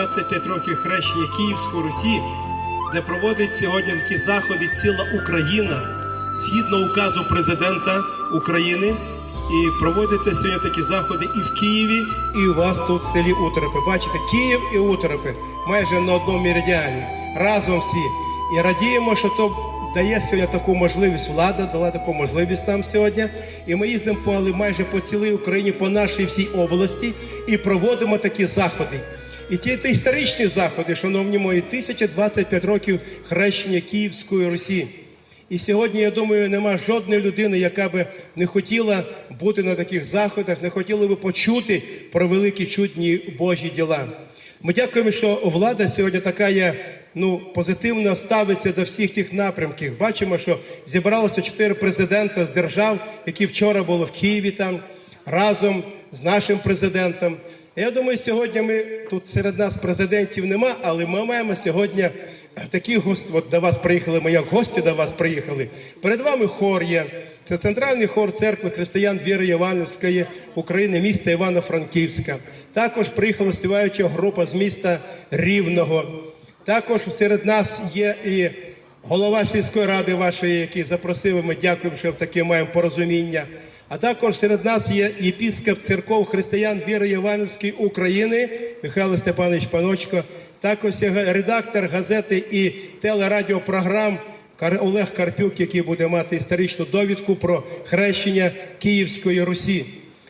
1025 років хрещення Київської Русі, де проводить сьогодні такі заходи ціла Україна згідно указу президента України. І проводяться сьогодні такі заходи і в Києві, і у вас тут в селі Уторопи. Бачите, Київ і Уторопи майже на одному меридіані. Разом всі. І радіємо, що то дає сьогодні таку можливість. Влада дала таку можливість нам сьогодні. І ми їздимо по майже по цілій Україні, по нашій всій області і проводимо такі заходи. І ті ті історичні заходи, шановні мої, 1025 років хрещення Київської Русі. І сьогодні, я думаю, нема жодної людини, яка би не хотіла бути на таких заходах, не хотіла би почути про великі чудні Божі діла. Ми дякуємо, що влада сьогодні така є ну, позитивно ставиться до всіх тих напрямків. Бачимо, що зібралося чотири президента з держав, які вчора були в Києві там разом з нашим президентом. Я думаю, сьогодні ми тут серед нас президентів нема, але ми маємо сьогодні такі гості. От до вас приїхали, ми як гості до вас приїхали. Перед вами хор є. Це центральний хор церкви християн віри Іванівської України, міста Івано-Франківська. Також приїхала співаюча група з міста Рівного. Також серед нас є і голова сільської ради вашої, який запросив. Ми дякуємо, що таке маємо порозуміння. А також серед нас є єпіскоп церков християн віри Євангельської України Михайло Степанович Паночко. Також є редактор газети і телерадіопрограм Олег Карпюк, який буде мати історичну довідку про хрещення Київської Русі.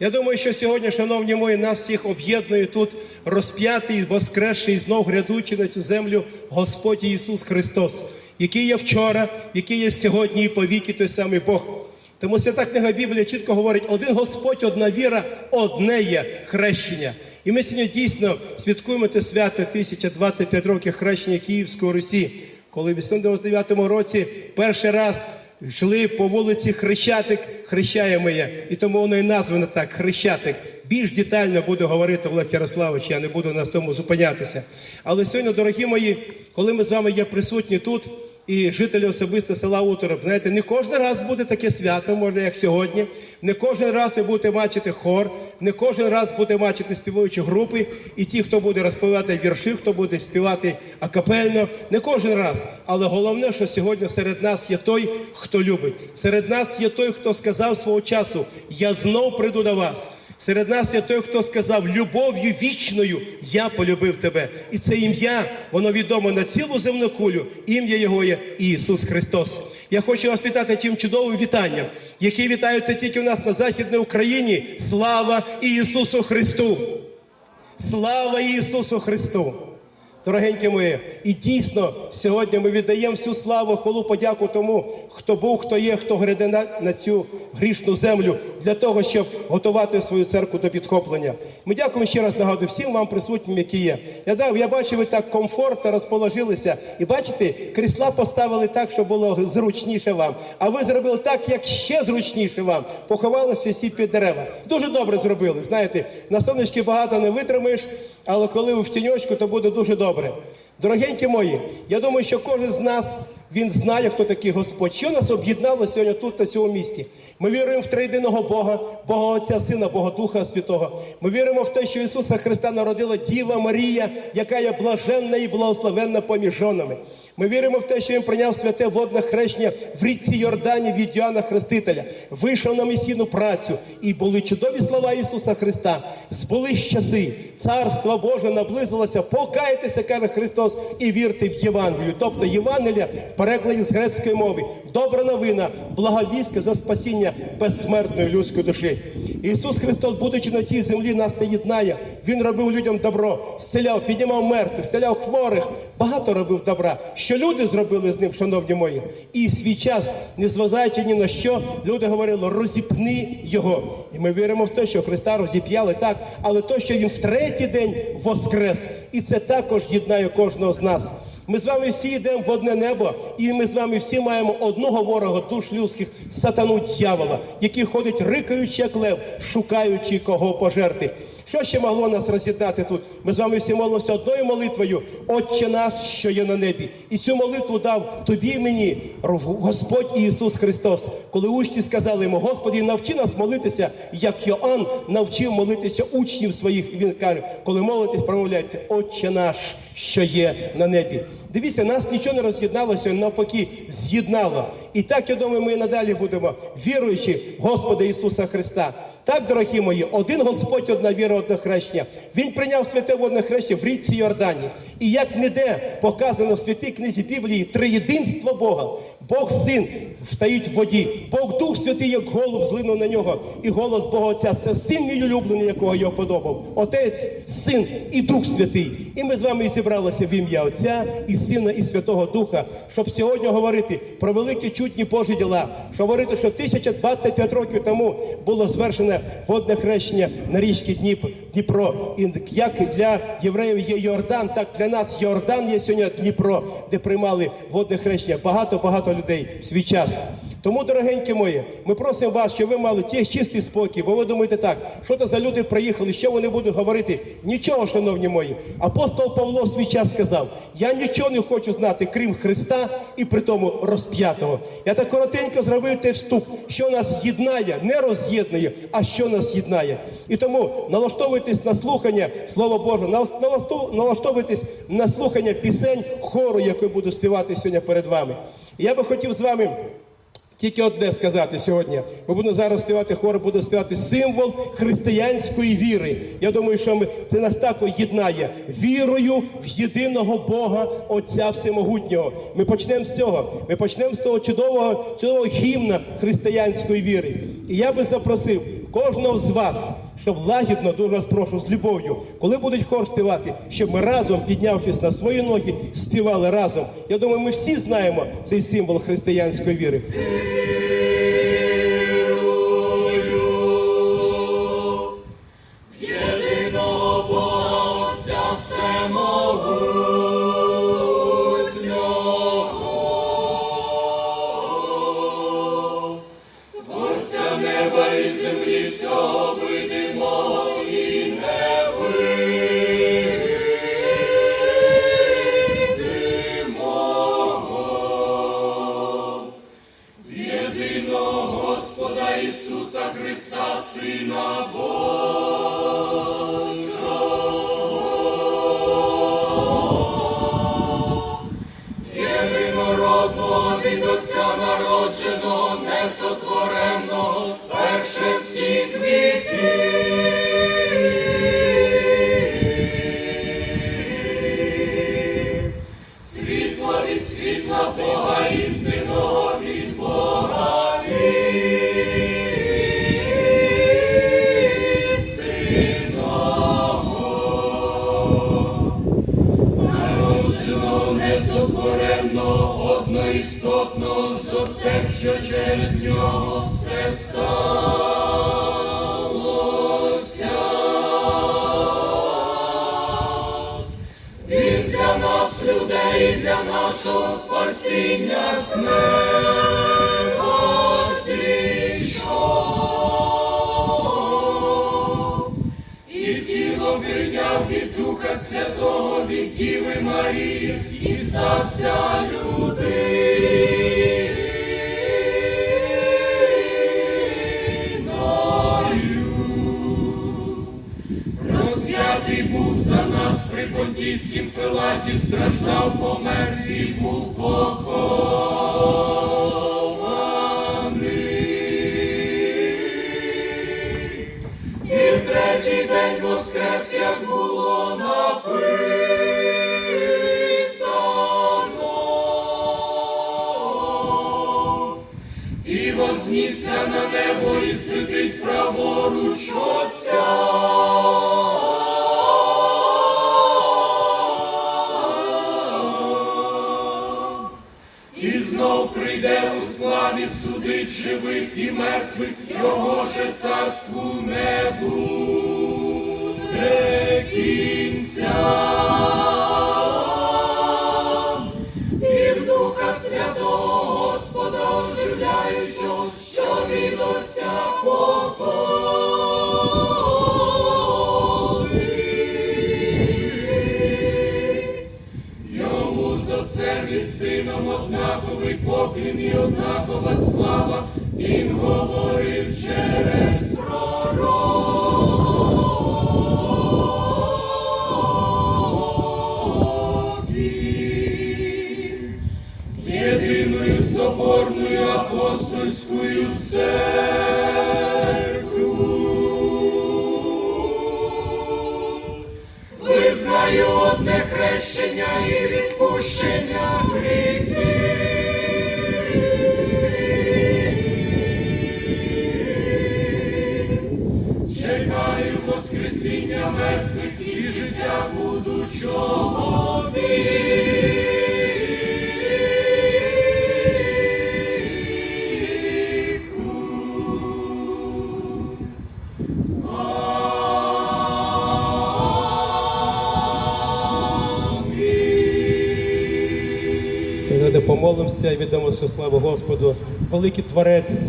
Я думаю, що сьогодні, шановні мої, нас всіх об'єднує тут розп'ятий, воскресший, знов грядучий на цю землю Господь Ісус Христос, який є вчора, який є сьогодні і повіки той самий Бог. Тому свята книга Біблія чітко говорить: один Господь, одна віра, одне є хрещення. І ми сьогодні дійсно святкуємо це свято 1025 років хрещення Київської Русі, коли в 899 році перший раз йшли по вулиці Хрещатик, хрещаємо я. І тому воно і названо так Хрещатик. Більш детально буде говорити Олег Ярославович, я не буду на тому зупинятися. Але сьогодні, дорогі мої, коли ми з вами є присутні тут, і жителі особисто села Утороп, знаєте, не кожен раз буде таке свято, може, як сьогодні. Не кожен раз ви будете бачити хор, не кожен раз будете бачити співаючі групи, і ті, хто буде розповідати вірші, хто буде співати акапельно, не кожен раз. Але головне, що сьогодні серед нас є той, хто любить. Серед нас є той, хто сказав свого часу: Я знов прийду до вас. Серед нас є той, хто сказав любов'ю вічною я полюбив тебе. І це ім'я, воно відомо на цілу земну кулю. Ім'я його є Ісус Христос. Я хочу вас вітати тим чудовим вітанням, які вітаються тільки у нас на Західній Україні. Слава Ісусу Христу! Слава Ісусу Христу! Дорогенькі мої, і дійсно сьогодні ми віддаємо всю славу, хвалу, подяку тому, хто був, хто є, хто гряде на, на цю грішну землю для того, щоб готувати свою церкву до підхоплення. Ми дякуємо ще раз нагадую всім вам присутнім, які є. Я дав, я бачив, ви так комфортно розположилися. І бачите, крісла поставили так, щоб було зручніше вам. А ви зробили так, як ще зручніше вам. Поховалися всі під дерева. Дуже добре зробили. Знаєте, на сонечки багато не витримаєш, але коли ви в тіньочку, то буде дуже добре. Дорогенькі мої, я думаю, що кожен з нас він знає, хто такий Господь. Що нас об'єднало сьогодні тут, на цьому місті? Ми віримо в триєдиного Бога, Бога Отця, Сина, Бога Духа Святого. Ми віримо в те, що Ісуса Христа народила Діва Марія, яка є блаженна і благословенна поміж жонами. Ми віримо в те, що він прийняв святе водне хрещення в річці Йордані від Йоанна Хрестителя, вийшов на місійну працю, і були чудові слова Ісуса Христа. Збулись часи, царство Боже наблизилося, покайтеся, каже Христос, і вірте в Євангелію. Тобто Євангелія в перекладі з грецької мови. Добра новина, благовістка за спасіння безсмертної людської душі. Ісус Христос, будучи на цій землі, нас не єднає. Він робив людям добро, зціляв, піднімав мертвих, зціляв хворих, багато робив добра. Що люди зробили з ним, шановні мої? І свій час, не зважаючи ні на що, люди говорили, розіпни його. І ми віримо в те, що Христа розіп'яли так, але то, що він в третій день воскрес. І це також єднає кожного з нас. Ми з вами всі йдемо в одне небо, і ми з вами всі маємо одного ворога душ людських, сатану дьявола, який ходить рикаючи, як лев, шукаючи кого пожерти. Що ще могло нас роз'єднати тут? Ми з вами всі молимося одною молитвою. Отче наш, що є на небі. І цю молитву дав тобі і мені Господь Ісус Христос. Коли учні сказали йому, Господи, навчи нас молитися, як Йоанн навчив молитися учнів своїх. Він каже, коли молитесь, промовляйте, Отче наш, що є на небі. Дивіться, нас нічого не роз'єдналося, навпаки, з'єднало. І так, я думаю, ми і надалі будемо віруючи в Господа Ісуса Христа. Так, дорогі мої, один Господь, одна віра, одне хрещення. Він прийняв святе водне хрещення в річці Йордані. І як ніде показано в святій книзі Біблії триєдинство Бога. Бог син встають в воді, Бог Дух Святий, як голуб, злинув на нього, і голос Бога Отця це син мій улюблений, якого я подобав. Отець, син і Дух Святий. І ми з вами і зібралися в ім'я Отця і Сина, і Святого Духа, щоб сьогодні говорити про великі чутні Божі діла, щоб говорити, що 1025 років тому було звершене водне хрещення на річці Дніп, Дніпро. І як для євреїв є Йордан, так для нас Йордан є сьогодні Дніпро, де приймали водне хрещення багато-багато людей в свій час. Тому, дорогенькі мої, ми просимо вас, щоб ви мали ті чистий спокій, бо ви думаєте так, що це за люди приїхали, що вони будуть говорити? Нічого, шановні мої. Апостол Павло в свій час сказав: я нічого не хочу знати, крім Христа і при тому розп'ятого. Я так коротенько зробив той вступ, що нас єднає, не роз'єднує, а що нас єднає. І тому налаштовуйтесь на слухання Слова Божого, налаштовуйтесь на слухання пісень хору, яку буду співати сьогодні перед вами. І я би хотів з вами. Тільки одне сказати сьогодні. Ми будемо зараз співати хор, буде співати символ християнської віри. Я думаю, що ми, це нас так єднає вірою в єдиного Бога, Отця Всемогутнього. Ми почнемо з цього. Ми почнемо з того чудового, чудового гімна християнської віри. І я би запросив кожного з вас, щоб лагідно, дуже вас прошу, з любов'ю, коли будуть хор співати, щоб ми разом, піднявшись на свої ноги, співали разом. Я думаю, ми всі знаємо цей символ християнської віри. Ісуса Христа, Сина Божого, єдинородного від Отця народженого, несотвореного, перше всіх віків. Світло від світла Бога що через нього все сталося. Він для нас, людей, для нашого спасіння з неба зійшов. І тіло прийняв від Духа Святого від Діви Марії і стався людиною. Понтійськім пилаті, страждав, помер і був похований. І в третій день воскрес, як було написано. І вознісся на небо і сидить праворуч Отця. Славі судить живих і мертвих, його же царству не буде кінця. Поклін і однакова слава. Він говорив воскресіння мертвих і життя будучого віку. Давайте помолимося і віддамо всю славу Господу. Великий Творець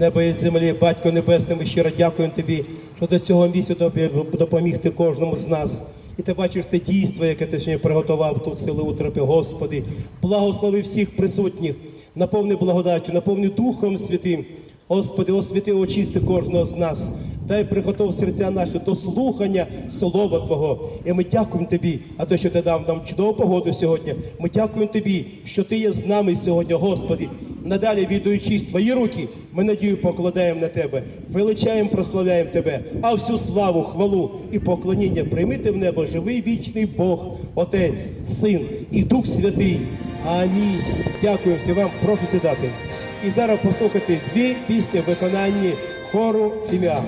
неба і землі, Батько Небесний, ми щиро дякуємо Тобі, що до цього місця доп- допоміг Ти кожному з нас. І ти бачиш те дійство, яке ти сьогодні приготував тут сили утропі, Господи. Благослови всіх присутніх, наповни благодаттю, наповни Духом Святим. Господи, освіти, очисти кожного з нас. Дай приготов серця наші до слухання Слова Твого. І ми дякуємо Тобі, а те, що ти дав нам чудову погоду сьогодні. Ми дякуємо Тобі, що Ти є з нами сьогодні, Господи. Надалі віддаючись Твої руки, ми надію покладаємо на Тебе, величаємо, прославляємо Тебе, а всю славу, хвалу і поклоніння приймити в небо живий вічний Бог, Отець, Син і Дух Святий. Амінь. Дякую всім вам, прошу сідати. І зараз послухайте дві пісні в виконанні хору Фіміа.